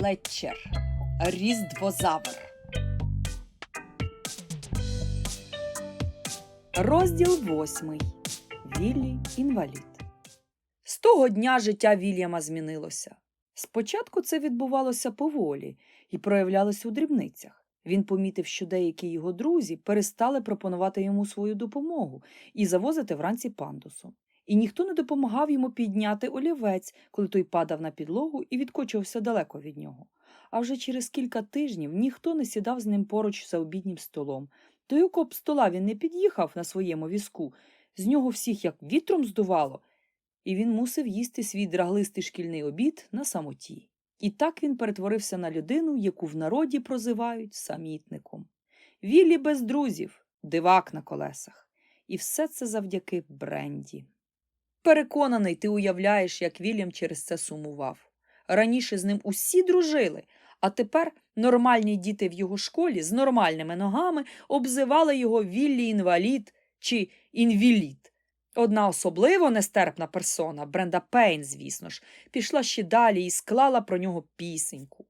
Флетчер. Різдвозавр. Розділ восьмий. Віллі інвалід. З того дня життя Вільяма змінилося. Спочатку це відбувалося поволі і проявлялося у дрібницях. Він помітив, що деякі його друзі перестали пропонувати йому свою допомогу і завозити вранці пандусу. І ніхто не допомагав йому підняти олівець, коли той падав на підлогу і відкочувався далеко від нього. А вже через кілька тижнів ніхто не сідав з ним поруч за обіднім столом. До якого б стола він не під'їхав на своєму візку, з нього всіх як вітром здувало, і він мусив їсти свій драглистий шкільний обід на самоті. І так він перетворився на людину, яку в народі прозивають самітником. Віллі без друзів, дивак на колесах. І все це завдяки Бренді. Переконаний, ти уявляєш, як Вільям через це сумував. Раніше з ним усі дружили, а тепер нормальні діти в його школі з нормальними ногами обзивали його Віллі інвалід чи інвілід. Одна особливо нестерпна персона, Бренда Пейн, звісно ж, пішла ще далі і склала про нього пісеньку.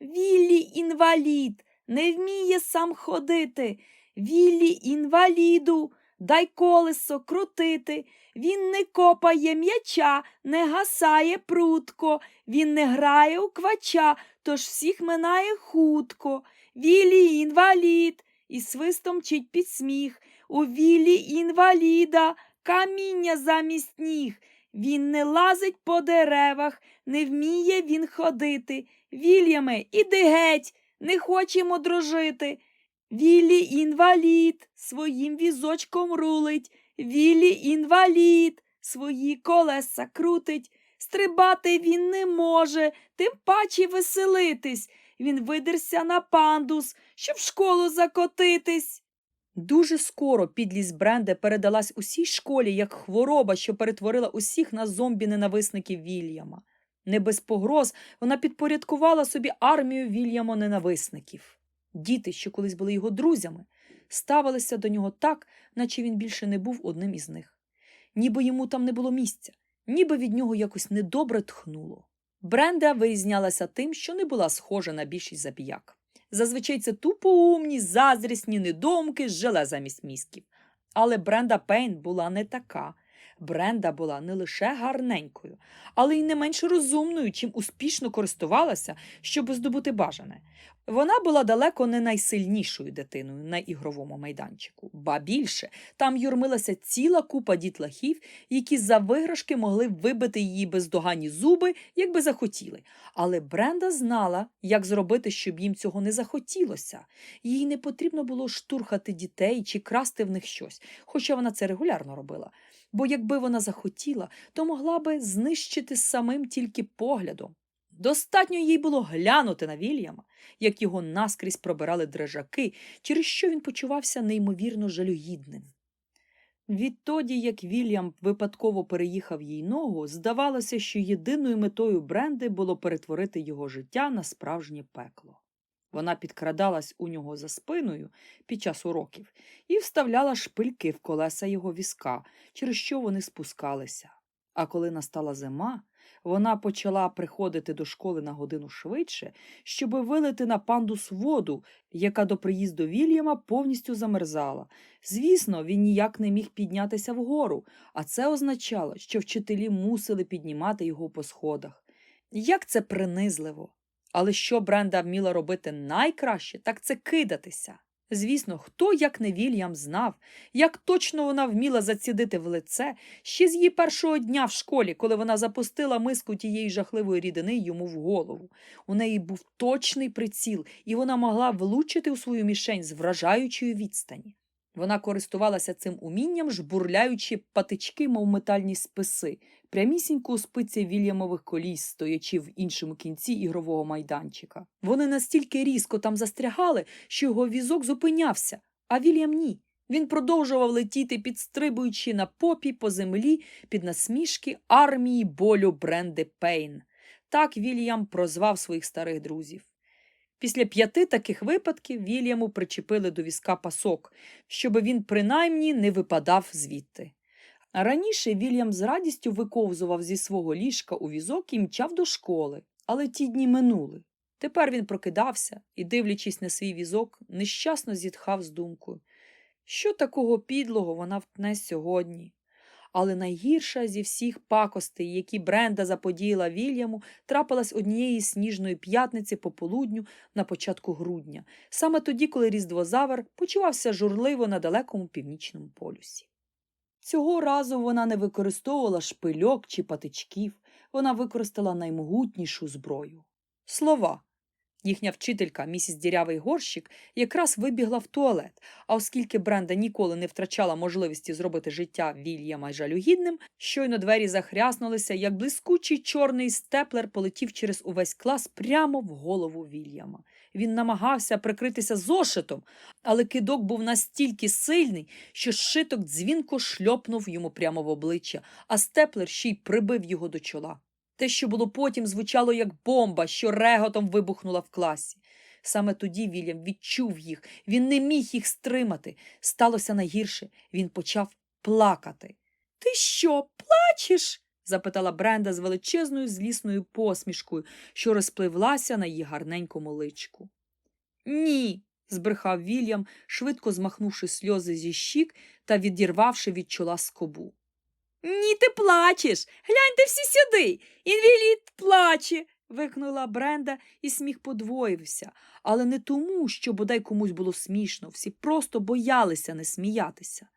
Віллі інвалід, не вміє сам ходити. Віллі інваліду, дай колесо крутити. Він не копає м'яча, не гасає прутко, він не грає у квача, тож всіх минає хутко. Віллі інвалід, і свистом чить під сміх. У віллі інваліда каміння замість ніг. Він не лазить по деревах, не вміє він ходити. Вільяме, іди геть, не хочемо дружити. Віллі інвалід, своїм візочком рулить. Віллі інвалід, свої колеса крутить. Стрибати він не може, тим паче веселитись. Він видерся на пандус, щоб в школу закотитись. Дуже скоро підлість Бренде передалась усій школі як хвороба, що перетворила усіх на зомбі-ненависників Вільяма. Не без погроз вона підпорядкувала собі армію Вільямо-ненависників. Діти, що колись були його друзями, ставилися до нього так, наче він більше не був одним із них. Ніби йому там не було місця, ніби від нього якось недобре тхнуло. Бренда вирізнялася тим, що не була схожа на більшість забіяк. Зазвичай це тупоумні, заздрісні недомки желе замість мізків. Але Бренда Пейн була не така. Бренда була не лише гарненькою, але й не менш розумною, чим успішно користувалася, щоб здобути бажане. Вона була далеко не найсильнішою дитиною на ігровому майданчику, ба більше там юрмилася ціла купа дітлахів, які за виграшки могли вибити її бездоганні зуби, якби захотіли. Але Бренда знала, як зробити, щоб їм цього не захотілося. Їй не потрібно було штурхати дітей чи красти в них щось, хоча вона це регулярно робила. Бо якби вона захотіла, то могла би знищити самим тільки поглядом. Достатньо їй було глянути на Вільяма, як його наскрізь пробирали дрижаки, через що він почувався неймовірно жалюгідним. Відтоді, як Вільям випадково переїхав їй ногу, здавалося, що єдиною метою Бренди було перетворити його життя на справжнє пекло. Вона підкрадалась у нього за спиною під час уроків і вставляла шпильки в колеса його візка, через що вони спускалися. А коли настала зима, вона почала приходити до школи на годину швидше, щоби вилити на пандус воду, яка до приїзду Вільяма повністю замерзала. Звісно, він ніяк не міг піднятися вгору, а це означало, що вчителі мусили піднімати його по сходах. Як це принизливо! Але що Бренда вміла робити найкраще, так це кидатися. Звісно, хто, як не Вільям, знав, як точно вона вміла зацідити в лице ще з її першого дня в школі, коли вона запустила миску тієї жахливої рідини йому в голову. У неї був точний приціл, і вона могла влучити у свою мішень з вражаючої відстані. Вона користувалася цим умінням, жбурляючи патички, мов метальні списи, прямісінько у спиці Вільямових коліс, стоячи в іншому кінці ігрового майданчика. Вони настільки різко там застрягали, що його візок зупинявся, а Вільям ні. Він продовжував летіти, підстрибуючи на попі по землі під насмішки армії болю Бренди Пейн. Так Вільям прозвав своїх старих друзів. Після п'яти таких випадків Вільяму причепили до візка пасок, щоби він принаймні не випадав звідти. Раніше Вільям з радістю виковзував зі свого ліжка у візок і мчав до школи, але ті дні минули. Тепер він прокидався і, дивлячись на свій візок, нещасно зітхав з думкою, що такого підлого вона втне сьогодні. Але найгірша зі всіх пакостей, які Бренда заподіяла Вільяму, трапилась однієї сніжної п'ятниці пополудню на початку грудня, саме тоді, коли різдвозавр почувався журливо на далекому північному полюсі. Цього разу вона не використовувала шпильок чи патичків, вона використала наймогутнішу зброю слова. Їхня вчителька, місіс Дірявий горщик, якраз вибігла в туалет, а оскільки Бренда ніколи не втрачала можливості зробити життя Вільяма жалюгідним, щойно двері захряснулися, як блискучий чорний степлер полетів через увесь клас прямо в голову Вільяма. Він намагався прикритися зошитом, але кидок був настільки сильний, що шиток дзвінко шльопнув йому прямо в обличчя, а степлер ще й прибив його до чола. Те, що було потім, звучало як бомба, що реготом вибухнула в класі. Саме тоді Вільям відчув їх, він не міг їх стримати. Сталося найгірше, він почав плакати. Ти що, плачеш? запитала Бренда з величезною злісною посмішкою, що розпливлася на її гарненькому личку. Ні, збрехав Вільям, швидко змахнувши сльози зі щік та відірвавши від чола скобу. Ні, ти плачеш. Гляньте всі сюди. Інвалід плаче. викнула Бренда, і сміх подвоївся, але не тому, що бодай комусь було смішно, всі просто боялися не сміятися.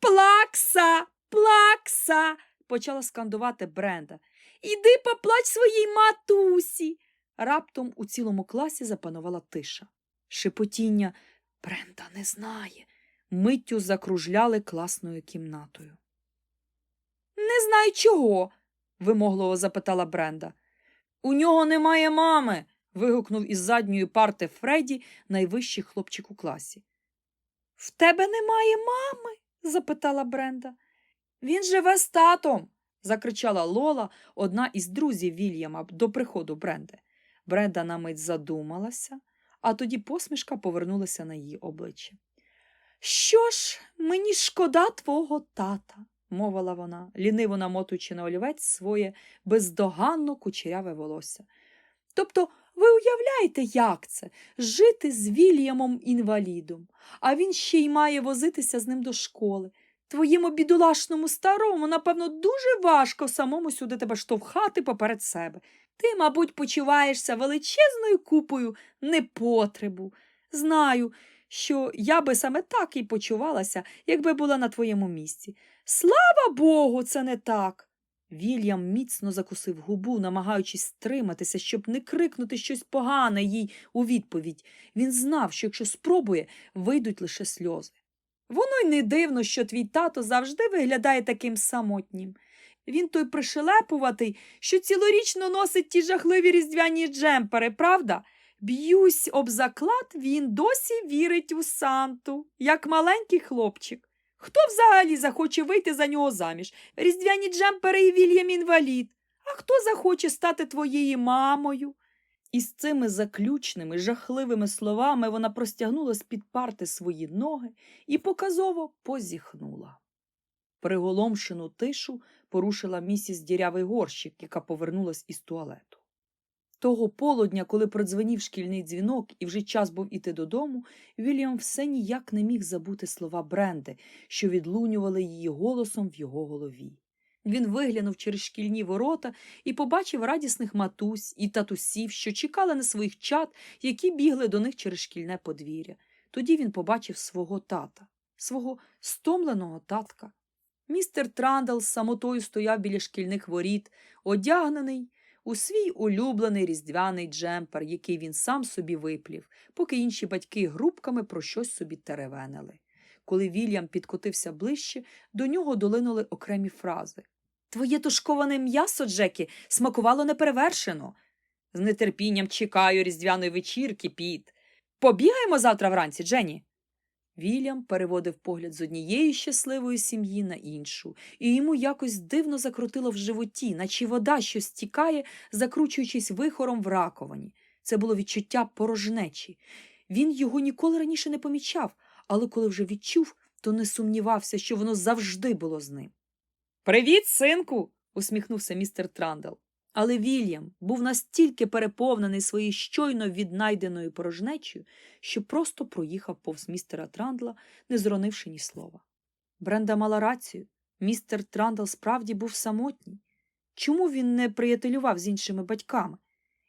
Плакса, плакса, почала скандувати Бренда. Іди поплач своїй матусі. Раптом у цілому класі запанувала тиша. Шепотіння Бренда не знає. Миттю закружляли класною кімнатою. Не знаю чого, вимогливо запитала Бренда. У нього немає мами. вигукнув із задньої парти Фредді, найвищий хлопчик у класі. В тебе немає мами? запитала Бренда. Він живе з татом, закричала Лола, одна із друзів Вільяма до приходу Бренди. Бренда на мить задумалася, а тоді посмішка повернулася на її обличчя. Що ж, мені шкода твого тата, мовила вона, ліниво намотуючи на олівець своє бездоганно кучеряве волосся. Тобто, ви уявляєте, як це жити з Вільямом інвалідом, а він ще й має возитися з ним до школи. Твоєму бідолашному старому, напевно, дуже важко самому сюди тебе штовхати поперед себе. Ти, мабуть, почуваєшся величезною купою непотребу. Знаю, що я би саме так і почувалася, якби була на твоєму місці. Слава Богу, це не так. Вільям міцно закусив губу, намагаючись стриматися, щоб не крикнути щось погане їй у відповідь. Він знав, що якщо спробує, вийдуть лише сльози. Воно й не дивно, що твій тато завжди виглядає таким самотнім. Він той пришелепуватий, що цілорічно носить ті жахливі різдвяні джемпери, правда? Б'юсь об заклад, він досі вірить у Санту, як маленький хлопчик. Хто взагалі захоче вийти за нього заміж? Різдвяні джемпери і Вільям інвалід. А хто захоче стати твоєю мамою? І з цими заключними, жахливими словами вона простягнула з-під парти свої ноги і показово позіхнула. Приголомшену тишу порушила місіс Дірявий горщик, яка повернулась із туалету. Того полудня, коли продзвенів шкільний дзвінок і вже час був іти додому, Вільям все ніяк не міг забути слова Бренди, що відлунювали її голосом в його голові. Він виглянув через шкільні ворота і побачив радісних матусь і татусів, що чекали на своїх чад, які бігли до них через шкільне подвір'я. Тоді він побачив свого тата, свого стомленого татка. Містер Трандал самотою стояв біля шкільних воріт, одягнений у свій улюблений різдвяний джемпер, який він сам собі виплів, поки інші батьки грубками про щось собі теревенили. Коли Вільям підкотився ближче, до нього долинули окремі фрази. Твоє тушковане м'ясо, Джекі, смакувало неперевершено. З нетерпінням чекаю різдвяної вечірки, Піт. Побігаємо завтра вранці, Дженні. Вільям переводив погляд з однієї щасливої сім'ї на іншу, і йому якось дивно закрутило в животі, наче вода, що стікає, закручуючись вихором в раковині. Це було відчуття порожнечі. Він його ніколи раніше не помічав, але коли вже відчув, то не сумнівався, що воно завжди було з ним. Привіт, синку. усміхнувся містер Трандел. Але Вільям був настільки переповнений своєю щойно віднайденою порожнечею, що просто проїхав повз містера Трандла, не зронивши ні слова. Бренда мала рацію. Містер Трандл справді був самотній. Чому він не приятелював з іншими батьками?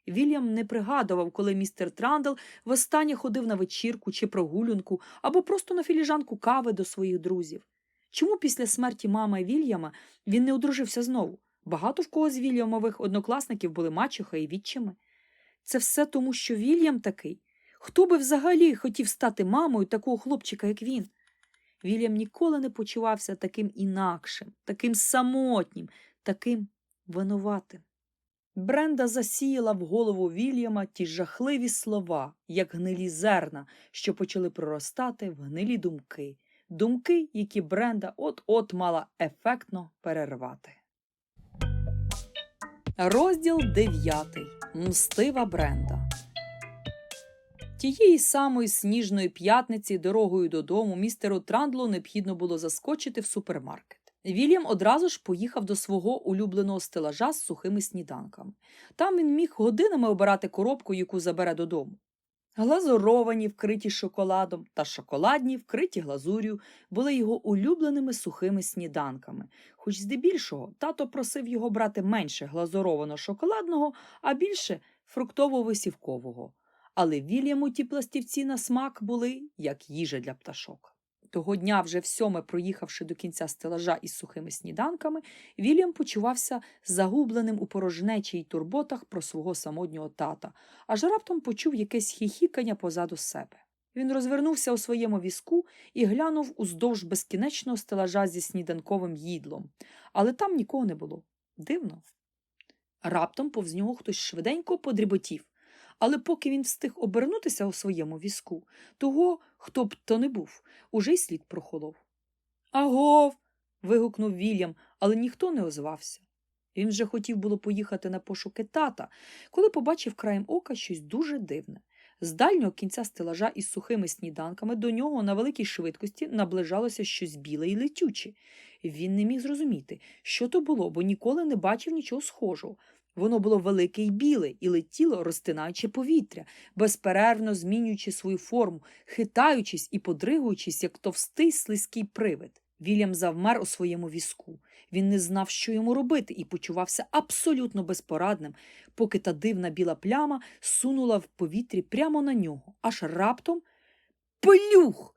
Вільям не пригадував, коли містер Трандл востаннє ходив на вечірку чи прогулянку або просто на філіжанку кави до своїх друзів. Чому після смерті мами Вільяма він не одружився знову? Багато в кого з Вільямових однокласників були мачуха і відчими. Це все тому, що Вільям такий. Хто би взагалі хотів стати мамою такого хлопчика, як він? Вільям ніколи не почувався таким інакшим, таким самотнім, таким винуватим. Бренда засіяла в голову Вільяма ті жахливі слова, як гнилі зерна, що почали проростати в гнилі думки, думки, які Бренда от-от мала ефектно перервати. Розділ 9. Мстива Бренда. Тієї самої сніжної п'ятниці дорогою додому містеру Трандлу необхідно було заскочити в супермаркет. Вільям одразу ж поїхав до свого улюбленого стелажа з сухими сніданками. Там він міг годинами обирати коробку, яку забере додому. Глазуровані, вкриті шоколадом, та шоколадні, вкриті глазур'ю, були його улюбленими сухими сніданками, хоч здебільшого тато просив його брати менше глазуровано шоколадного, а більше фруктово-висівкового. Але Вільяму ті пластівці на смак були, як їжа для пташок. Того дня, вже всьоме проїхавши до кінця стелажа із сухими сніданками, Вільям почувався загубленим у порожнечі й турботах про свого самотнього тата, аж раптом почув якесь хіхікання позаду себе. Він розвернувся у своєму візку і глянув уздовж безкінечного стелажа зі сніданковим їдлом, але там нікого не було. Дивно. Раптом повз нього хтось швиденько подріботів. Але поки він встиг обернутися у своєму візку, того, хто б то не був, уже й слід прохолов. Агов. вигукнув Вільям, але ніхто не озвався. Він вже хотів було поїхати на пошуки тата, коли побачив краєм ока щось дуже дивне. З дальнього кінця стелажа із сухими сніданками до нього на великій швидкості наближалося щось біле і летюче. Він не міг зрозуміти, що то було, бо ніколи не бачив нічого схожого. Воно було велике й біле і летіло, розтинаючи повітря, безперервно змінюючи свою форму, хитаючись і подригуючись, як товстий слизький привид. Вільям завмер у своєму візку. Він не знав, що йому робити, і почувався абсолютно безпорадним, поки та дивна біла пляма сунула в повітрі прямо на нього, аж раптом плюх!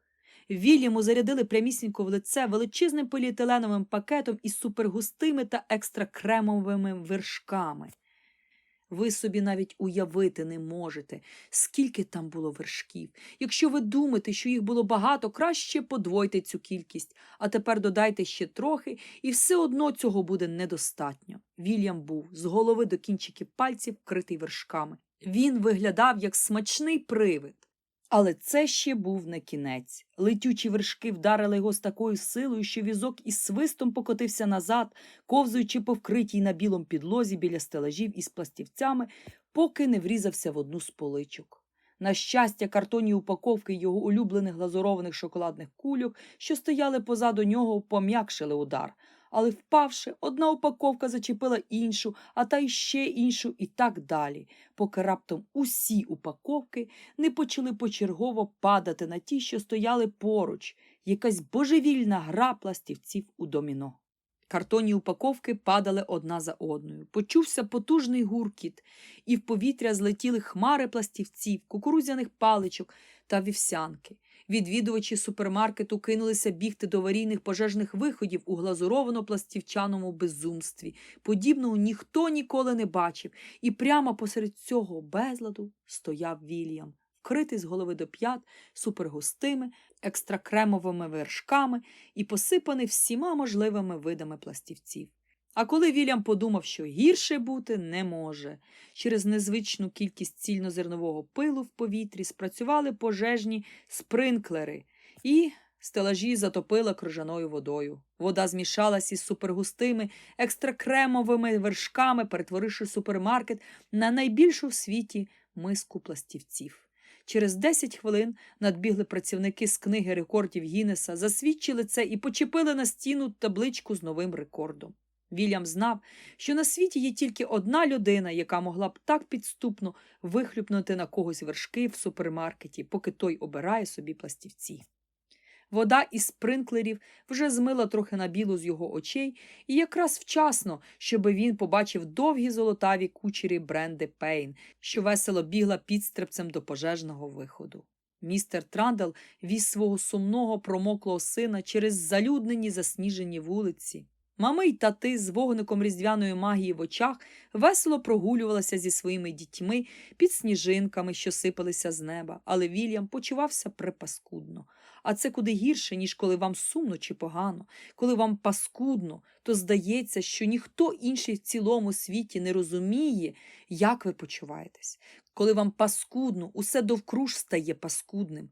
Вільяму зарядили прямісінько в лице величезним поліетиленовим пакетом із супергустими та екстракремовими вершками. Ви собі навіть уявити не можете, скільки там було вершків. Якщо ви думаєте, що їх було багато, краще подвойте цю кількість, а тепер додайте ще трохи, і все одно цього буде недостатньо. Вільям був з голови до кінчиків пальців вкритий вершками. Він виглядав як смачний привид. Але це ще був не кінець. Летючі вершки вдарили його з такою силою, що візок із свистом покотився назад, ковзуючи по вкритій на білому підлозі біля стелажів із пластівцями, поки не врізався в одну з поличок. На щастя, картонні упаковки його улюблених глазурованих шоколадних кульок, що стояли позаду нього, пом'якшили удар. Але, впавши, одна упаковка зачепила іншу, а та й ще іншу, і так далі, поки раптом усі упаковки не почали почергово падати на ті, що стояли поруч, якась божевільна гра пластівців у доміно. Картонні упаковки падали одна за одною. Почувся потужний гуркіт, і в повітря злетіли хмари пластівців, кукурудзяних паличок та вівсянки. Відвідувачі супермаркету кинулися бігти до аварійних пожежних виходів у глазуровано пластівчаному безумстві. Подібного ніхто ніколи не бачив, і прямо посеред цього безладу стояв Вільям, вкритий з голови до п'ят супергустими, екстракремовими вершками і посипаний всіма можливими видами пластівців. А коли Вільям подумав, що гірше бути не може, через незвичну кількість цільнозернового пилу в повітрі спрацювали пожежні спринклери і стелажі затопила крижаною водою. Вода змішалась із супергустими, екстракремовими вершками, перетворивши супермаркет на найбільшу в світі миску пластівців. Через 10 хвилин надбігли працівники з книги рекордів Гіннеса, засвідчили це і почепили на стіну табличку з новим рекордом. Вільям знав, що на світі є тільки одна людина, яка могла б так підступно вихлюпнути на когось вершки в супермаркеті, поки той обирає собі пластівці. Вода із спринклерів вже змила трохи на білу з його очей, і якраз вчасно, щоби він побачив довгі золотаві кучері бренди Пейн, що весело бігла підстрибцем до пожежного виходу. Містер Трандел віз свого сумного промоклого сина через залюднені засніжені вулиці. Мами й тати з вогником різдвяної магії в очах весело прогулювалися зі своїми дітьми під сніжинками, що сипалися з неба, але Вільям почувався припаскудно. А це куди гірше, ніж коли вам сумно чи погано. Коли вам паскудно, то здається, що ніхто інший в цілому світі не розуміє, як ви почуваєтесь. Коли вам паскудно, усе довкруж стає паскудним.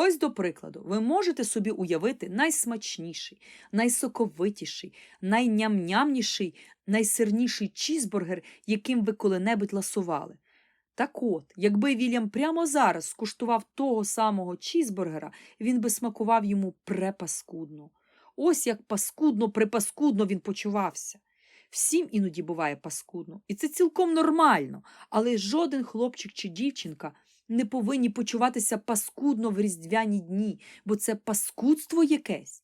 Ось, до прикладу, ви можете собі уявити найсмачніший, найсоковитіший, найням-нямніший, найсирніший чізбургер, яким ви коли-небудь ласували. Так от, якби Вільям прямо зараз скуштував того самого чізбургера, він би смакував йому препаскудно. Ось як паскудно, припаскудно він почувався. Всім іноді буває паскудно, і це цілком нормально, але жоден хлопчик чи дівчинка не повинні почуватися паскудно в різдвяні дні, бо це паскудство якесь.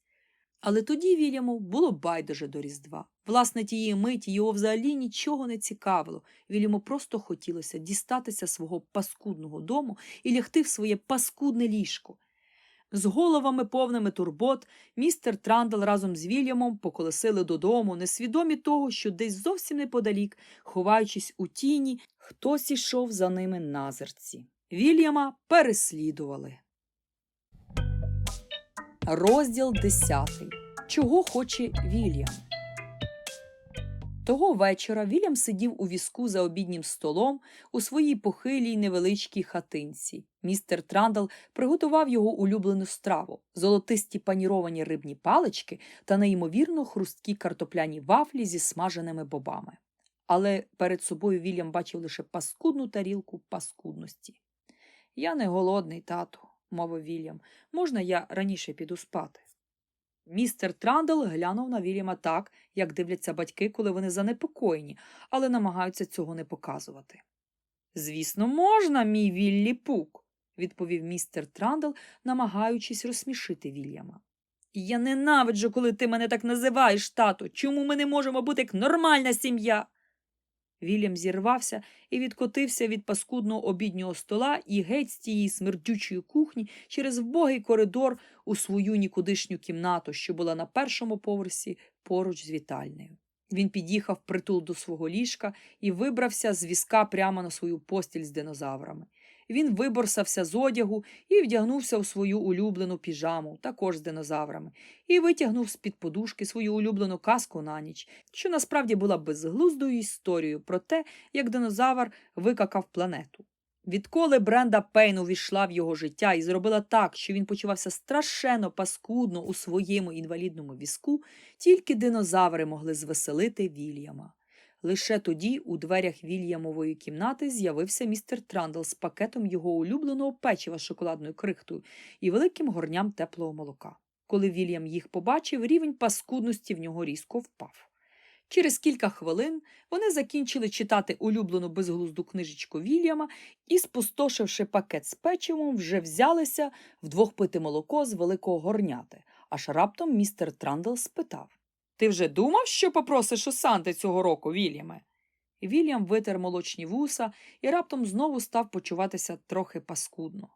Але тоді Вільяму було байдуже до Різдва. Власне, тієї миті його взагалі нічого не цікавило. Вільяму просто хотілося дістатися свого паскудного дому і лягти в своє паскудне ліжко. З головами повними турбот містер Трандл разом з Вільямом поколесили додому, несвідомі того, що десь зовсім неподалік, ховаючись у тіні, хтось ішов за ними назирці. Вільяма переслідували. Розділ 10. Чого хоче Вільям? Того вечора Вільям сидів у візку за обіднім столом у своїй похилій невеличкій хатинці. Містер Трандл приготував його улюблену страву золотисті паніровані рибні палички та неймовірно хрусткі картопляні вафлі зі смаженими бобами. Але перед собою Вільям бачив лише паскудну тарілку паскудності. Я не голодний, тату, мовив Вільям. Можна я раніше піду спати? Містер Трандл глянув на Вільяма так, як дивляться батьки, коли вони занепокоєні, але намагаються цього не показувати. Звісно, можна, мій Віллі Пук, відповів містер Трандл, намагаючись розсмішити Вільяма. Я ненавиджу, коли ти мене так називаєш, тато. Чому ми не можемо бути як нормальна сім'я? Вільям зірвався і відкотився від паскудного обіднього стола і геть з тієї смердючої кухні через вбогий коридор у свою нікудишню кімнату, що була на першому поверсі поруч з вітальнею. Він під'їхав притул до свого ліжка і вибрався з візка прямо на свою постіль з динозаврами. Він виборсався з одягу і вдягнувся у свою улюблену піжаму, також з динозаврами, і витягнув з-під подушки свою улюблену казку на ніч, що насправді була безглуздою історією про те, як динозавр викакав планету. Відколи Бренда Пейн увійшла в його життя і зробила так, що він почувався страшенно паскудно у своєму інвалідному візку, тільки динозаври могли звеселити Вільяма. Лише тоді у дверях Вільямової кімнати з'явився містер Трандл з пакетом його улюбленого печива з шоколадною крихтою і великим горням теплого молока. Коли Вільям їх побачив, рівень паскудності в нього різко впав. Через кілька хвилин вони закінчили читати улюблену безглузду книжечку Вільяма і, спустошивши пакет з печивом, вже взялися вдвох пити молоко з великого горняти, аж раптом містер Трандл спитав ти вже думав, що попросиш у Санти цього року, Вільяме? Вільям витер молочні вуса і раптом знову став почуватися трохи паскудно.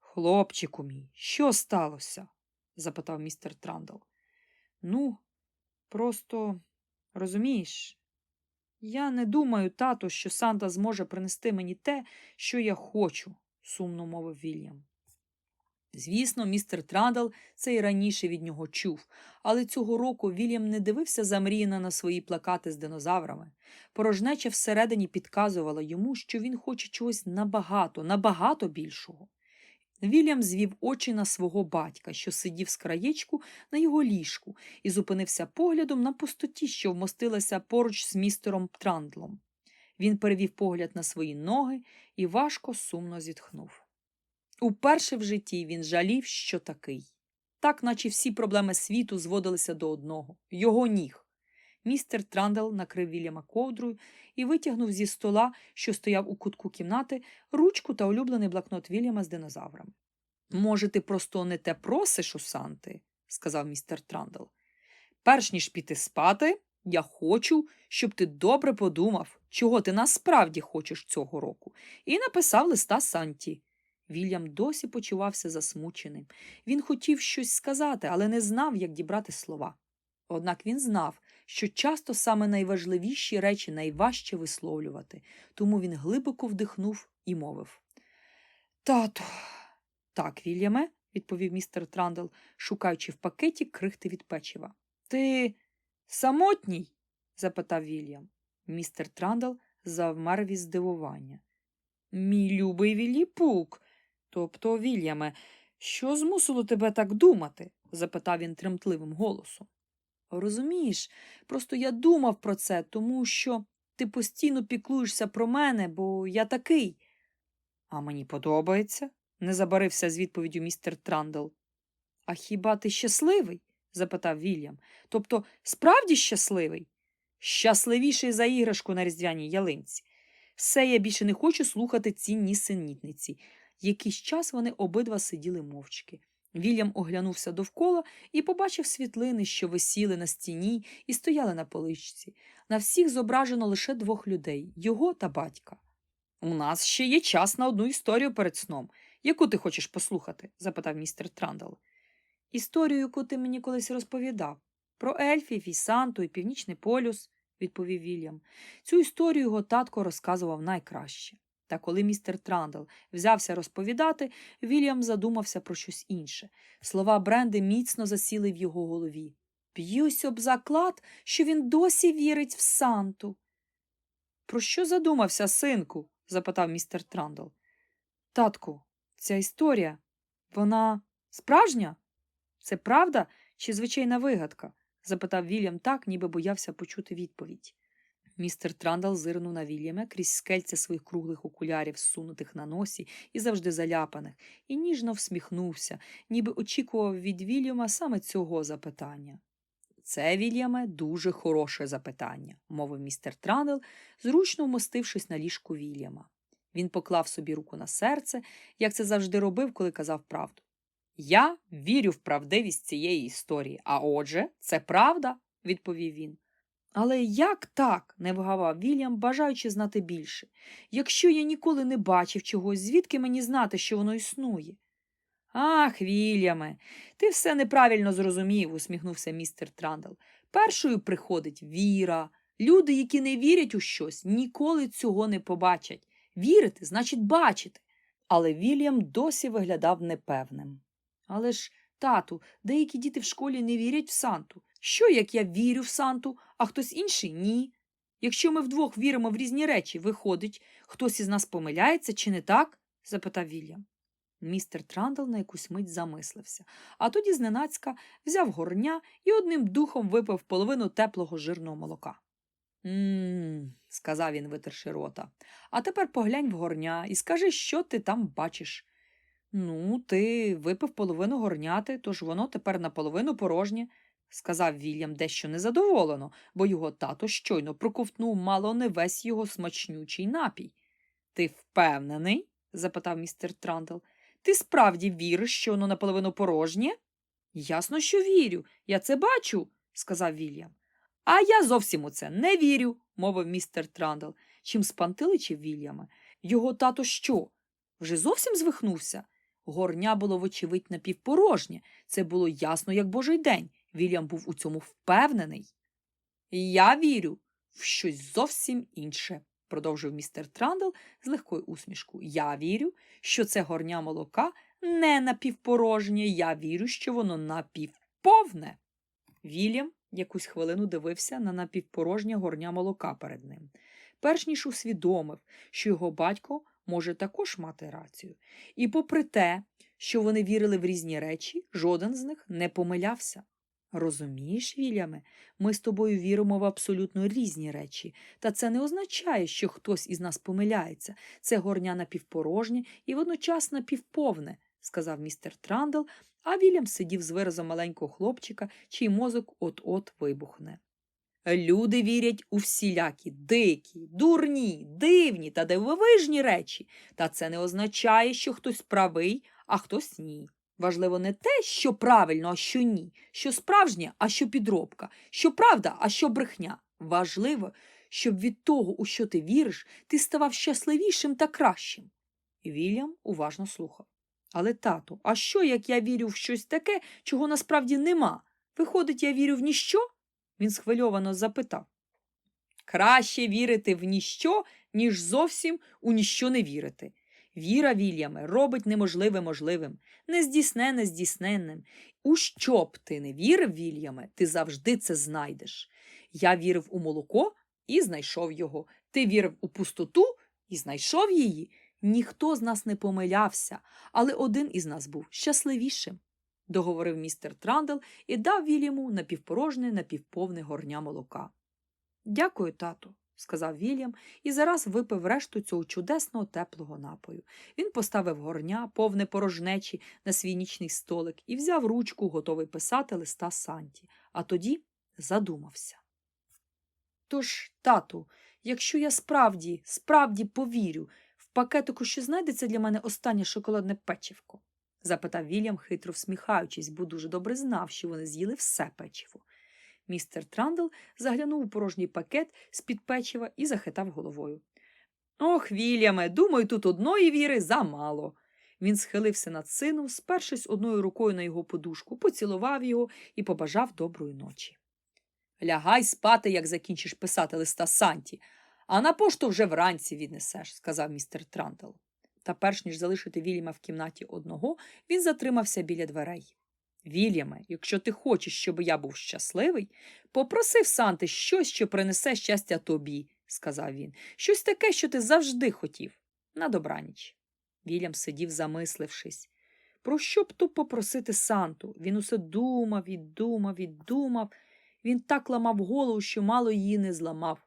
Хлопчику мій, що сталося? запитав містер Трандл. Ну, просто, розумієш, я не думаю, тато, що Санта зможе принести мені те, що я хочу, сумно мовив Вільям. Звісно, містер Трандл це й раніше від нього чув, але цього року Вільям не дивився замріяно на свої плакати з динозаврами. Порожнеча всередині підказувала йому, що він хоче чогось набагато, набагато більшого. Вільям звів очі на свого батька, що сидів з краєчку на його ліжку, і зупинився поглядом на пустоті, що вмостилася поруч з містером Трандлом. Він перевів погляд на свої ноги і важко сумно зітхнув. Уперше в житті він жалів, що такий. Так, наче всі проблеми світу зводилися до одного його ніг. Містер Трандел накрив Вільяма ковдрою і витягнув зі стола, що стояв у кутку кімнати, ручку та улюблений блокнот Вільяма з динозаврами. Може, ти просто не те просиш у Санти, сказав містер Трандел. Перш ніж піти спати, я хочу, щоб ти добре подумав, чого ти насправді хочеш цього року, і написав листа Санті. Вільям досі почувався засмученим. Він хотів щось сказати, але не знав, як дібрати слова. Однак він знав, що часто саме найважливіші речі найважче висловлювати, тому він глибоко вдихнув і мовив. Тато. Так, Вільяме, відповів містер Трандел, шукаючи в пакеті крихти від печива. Ти самотній? запитав Вільям. Містер Трандел завмер від здивування. Мій любий Вілліпук. Тобто, Вільяме, що змусило тебе так думати? запитав він тремтливим голосом. Розумієш, просто я думав про це, тому що ти постійно піклуєшся про мене, бо я такий. А мені подобається, не забарився з відповіддю містер Трандел. А хіба ти щасливий? запитав Вільям. Тобто, справді щасливий? Щасливіший за іграшку на різдвяній ялинці. Все я більше не хочу слухати ці нісенітниці. Якийсь час вони обидва сиділи мовчки. Вільям оглянувся довкола і побачив світлини, що висіли на стіні і стояли на поличці. На всіх зображено лише двох людей його та батька. У нас ще є час на одну історію перед сном. Яку ти хочеш послухати? запитав містер Трандал. Історію, яку ти мені колись розповідав. Про ельфів і Санту і Північний полюс, відповів Вільям. Цю історію його татко розказував найкраще. Та коли містер Трандал взявся розповідати, Вільям задумався про щось інше. Слова Бренди міцно засіли в його голові. Б'юсь об заклад, що він досі вірить в Санту. Про що задумався, синку? запитав містер Трандал. Татку, ця історія, вона справжня? Це правда чи звичайна вигадка? запитав Вільям так, ніби боявся почути відповідь. Містер Трандал зирнув на Вільяма крізь скельця своїх круглих окулярів, сунутих на носі і завжди заляпаних, і ніжно всміхнувся, ніби очікував від Вільяма саме цього запитання. Це, Вільяме, дуже хороше запитання, мовив містер Трандал, зручно вмостившись на ліжку Вільяма. Він поклав собі руку на серце, як це завжди робив, коли казав правду. Я вірю в правдивість цієї історії, а отже, це правда, відповів він. Але як так? не вгавав Вільям, бажаючи знати більше. Якщо я ніколи не бачив чогось, звідки мені знати, що воно існує? Ах, Вільяме, ти все неправильно зрозумів, усміхнувся містер Трандал. Першою приходить віра. Люди, які не вірять у щось, ніколи цього не побачать. Вірити значить бачити. Але Вільям досі виглядав непевним. Але ж, тату, деякі діти в школі не вірять в Санту. Що, як я вірю в Санту, а хтось інший ні? Якщо ми вдвох віримо в різні речі, виходить, хтось із нас помиляється чи не так? запитав Вільям. Містер Трандл на якусь мить замислився, а тоді зненацька взяв горня і одним духом випив половину теплого жирного молока. Мм, сказав він, витерши рота. А тепер поглянь в горня і скажи, що ти там бачиш. Ну, ти випив половину горняти, тож воно тепер наполовину порожнє, сказав Вільям дещо незадоволено, бо його тато щойно проковтнув мало не весь його смачнючий напій. Ти впевнений? запитав містер Трандл. Ти справді віриш, що воно наполовину порожнє? Ясно, що вірю. Я це бачу, сказав Вільям. А я зовсім у це не вірю, мовив містер Трандл, чим спантиличив Вільяма. Його тато що? Вже зовсім звихнувся? Горня було, вочевидь, напівпорожнє. Це було ясно, як божий день. Вільям був у цьому впевнений. Я вірю в щось зовсім інше, продовжив містер Трандл з легкою усмішкою. Я вірю, що це горня молока не напівпорожнє, я вірю, що воно напівповне. Вільям якусь хвилину дивився на напівпорожнє горня молока перед ним, перш ніж усвідомив, що його батько може також мати рацію. І попри те, що вони вірили в різні речі, жоден з них не помилявся. Розумієш, Вільяме, ми з тобою віримо в абсолютно різні речі, та це не означає, що хтось із нас помиляється. Це горня напівпорожнє і водночас напівповне, сказав містер Трандл, а Вільям сидів з виразом маленького хлопчика, чий мозок от-от вибухне. Люди вірять у всілякі дикі, дурні, дивні та дивовижні речі, та це не означає, що хтось правий, а хтось ні. Важливо не те, що правильно, а що ні, що справжнє, а що підробка, що правда, а що брехня. Важливо, щоб від того, у що ти віриш, ти ставав щасливішим та кращим. Вільям уважно слухав. Але, тату, а що, як я вірю в щось таке, чого насправді нема? Виходить, я вірю в ніщо? Він схвильовано запитав. Краще вірити в ніщо, ніж зовсім у ніщо не вірити. Віра, Вільяме, робить неможливе можливим, нездійснене здійсненним. У що б ти не вірив, Вільяме, ти завжди це знайдеш. Я вірив у молоко і знайшов його. Ти вірив у пустоту і знайшов її. Ніхто з нас не помилявся, але один із нас був щасливішим, договорив містер Трандл і дав Вільяму напівпорожне, напівповне горня молока. Дякую, тату, сказав Вільям і зараз випив решту цього чудесного теплого напою. Він поставив горня, повне порожнечі, на свій нічний столик і взяв ручку, готовий писати листа Санті, а тоді задумався. Тож, тату, якщо я справді, справді повірю, в пакетику що знайдеться для мене останнє шоколадне печивко? Запитав Вільям, хитро всміхаючись, бо дуже добре знав, що вони з'їли все печиво. Містер Трандл заглянув у порожній пакет з-під печива і захитав головою. Ох, Вільяме, думаю, тут одної віри замало. Він схилився над сином, спершись одною рукою на його подушку, поцілував його і побажав доброї ночі. Лягай спати, як закінчиш писати листа Санті, а на пошту вже вранці віднесеш, сказав містер Трандл. Та перш ніж залишити Вільяма в кімнаті одного, він затримався біля дверей. Вільяме, якщо ти хочеш, щоб я був щасливий, попроси в Санти щось, що принесе щастя тобі, сказав він. Щось таке, що ти завжди хотів. На добраніч. Вільям сидів, замислившись. Про що б то попросити Санту? Він усе думав і думав і думав. Він так ламав голову, що мало її не зламав.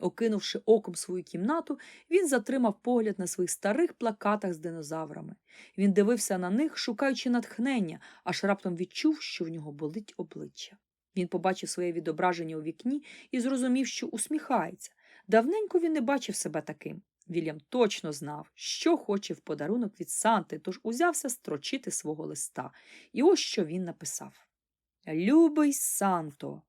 Окинувши оком свою кімнату, він затримав погляд на своїх старих плакатах з динозаврами. Він дивився на них, шукаючи натхнення, аж раптом відчув, що в нього болить обличчя. Він побачив своє відображення у вікні і зрозумів, що усміхається. Давненько він не бачив себе таким. Вільям точно знав, що хоче в подарунок від Санти, тож узявся строчити свого листа. І ось що він написав: Любий Санто.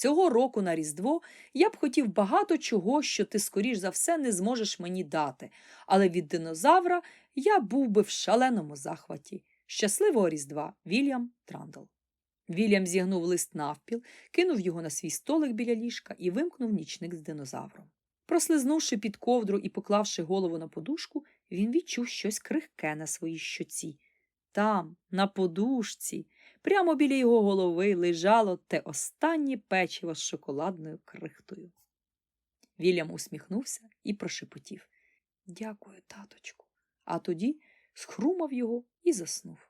Цього року на Різдво я б хотів багато чого, що ти, скоріш за все, не зможеш мені дати, але від динозавра я був би в шаленому захваті. Щасливого Різдва, Вільям Трандл. Вільям зігнув лист навпіл, кинув його на свій столик біля ліжка і вимкнув нічник з динозавром. Прослизнувши під ковдру і поклавши голову на подушку, він відчув щось крихке на своїй щоці. Там, на подушці, прямо біля його голови лежало те останнє печиво з шоколадною крихтою. Вільям усміхнувся і прошепотів Дякую, таточку. А тоді схрумав його і заснув.